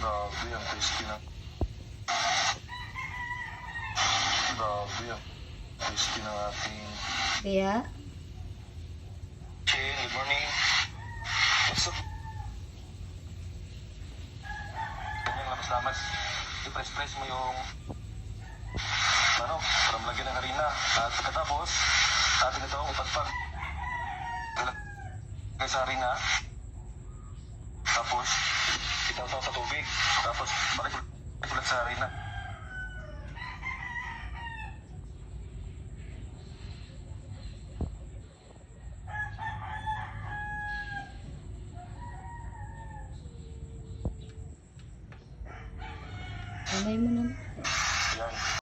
Grabe ang tasty na. Grabe ang tasty ng ating... Kaya, Chin, good morning. What's up? Ganyan lamas-lamas. I-press-press mo yung... Ano, para malagyan ng harina. At pagkatapos, atin itong ipagpag. Ilagay sa harina. Tapos, itaw-taw sa tubig. Tapos, balik ulit sa harina. kamay mo naman.